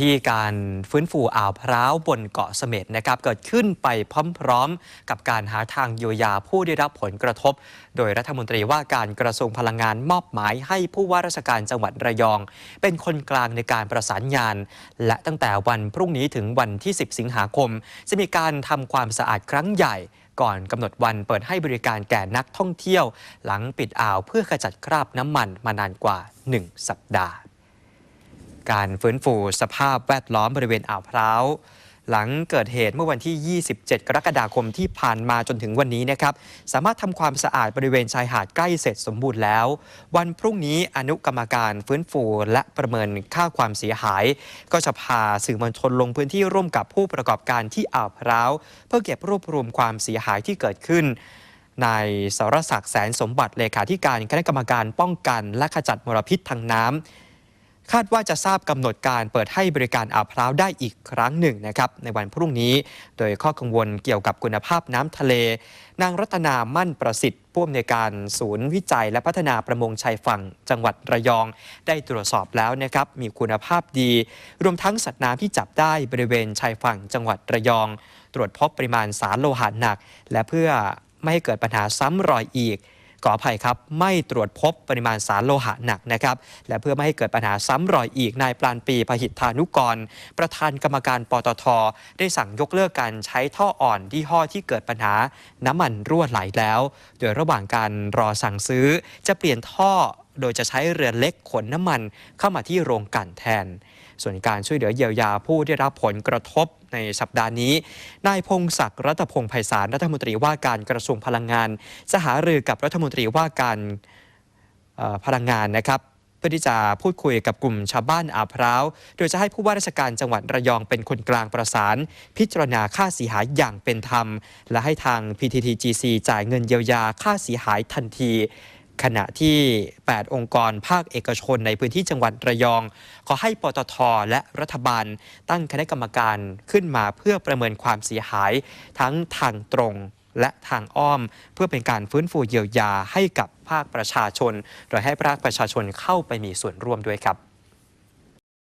ที่การฟื้นฟูอ่าวพร้าวบนเกาะเสม็ดนะครับเกิดขึ้นไปพร้อมๆ กับการหาทางเยียวยาผู้ได้รับผลกระทบ โดยรัฐมนตรีว่าการกระทรวงพลังงานมอบหมายให้ผู้ว่าราชการจังหวัดระยอง เป็นคนกลางในการประสานงาน และตั้งแต่วันพรุ่งนี้ถึงวันที่ 10 สิงหาคม จะมีการทำความสะอาดครั้งใหญ่ก่อนกำหนดวันเปิดให้บริการแก่นักท่องเที่ยว หลังปิดอ่าวเพื่อขจัดคราบน้ำมันมานานกว่า 1 สัปดาห์ การฟื้นฟูสภาพแวดล้อมบริเวณอ่าวพร้าวหลังเกิดเหตุเมื่อวันที่ 27 กรกฎาคมที่ผ่านมาจนถึงวันนี้นะครับ สามารถทำความสะอาดบริเวณชายหาดใกล้เสร็จสมบูรณ์แล้ว วันพรุ่งนี้อนุกรรมการฟื้นฟูและประเมินค่าความเสียหาย ก็จะพาสื่อมวลชนลงพื้นที่ร่วมกับผู้ประกอบการที่อ่าวพร้าว เพื่อเก็บรวบรวมความเสียหายที่เกิดขึ้นนายสรศักดิ์แสนสมบัติเลขาธิการคณะกรรมการป้องกันและขจัดมลพิษทางน้ำ คาดว่าจะทราบกำหนดการเปิดให้บริการอาวพร้าวได้อีกครั้งหนึ่งนะครับในวันพรุ่งนี้ โดยข้อกังวลเกี่ยวกับคุณภาพน้ำทะเล นางรัตนามั่นประสิทธิ์ผู้อำนวยการศูนย์วิจัยและพัฒนาประมงชายฝั่งจังหวัดระยอง ได้ตรวจสอบแล้วนะครับมีคุณภาพดี รวมทั้งสัตว์น้ำที่จับได้บริเวณชายฝั่งจังหวัดระยอง ตรวจพบปริมาณสารโลหะหนัก และเพื่อไม่ให้เกิดปัญหาซ้ำรอยอีก ขออภัยครับ ไม่ตรวจพบปริมาณสารโลหะหนักนะครับ และเพื่อไม่ให้เกิดปัญหาซ้ำรอยอีกนายปราณปีพหิทธานุกร ประธานกรรมการปตท ได้สั่งยกเลิกการใช้ท่ออ่อนที่ห่อที่เกิดปัญหาน้ำมันรั่วไหลแล้ว โดยระหว่างการรอสั่งซื้อจะเปลี่ยนท่อ โดยจะใช้เรือเล็กขนน้ำมันเข้ามาที่โรงกลั่นแทน ส่วนการช่วยเหลือเยียวยาผู้ได้รับผลกระทบในสัปดาห์นี้ นายพงศักดิ์รัตพงศ์ไพศาลรัฐมนตรีว่าการกระทรวงพลังงาน จะหารือกับรัฐมนตรีว่าการพลังงานนะครับเพื่อที่จะพูดคุยกับกลุ่มชาวบ้านอาพร้าว โดยจะให้ผู้ว่าราชการจังหวัดระยองเป็นคนกลางประสาน พิจารณาค่าเสียหายอย่างเป็นธรรม และให้ทาง PTTGC จ่ายเงินเยียวยาค่าเสียหายทันที ขณะที่ 8 องค์กรภาคเอกชนในพื้นที่จังหวัดระยอง ขอให้ปตทและรัฐบาล ตั้งคณะกรรมการขึ้นมาเพื่อประเมินความเสียหาย ทั้งทางตรงและทางอ้อม เพื่อเป็นการฟื้นฟูเยียวยาให้กับภาคประชาชน โดยให้ภาคประชาชนเข้าไปมีส่วนร่วมด้วยครับ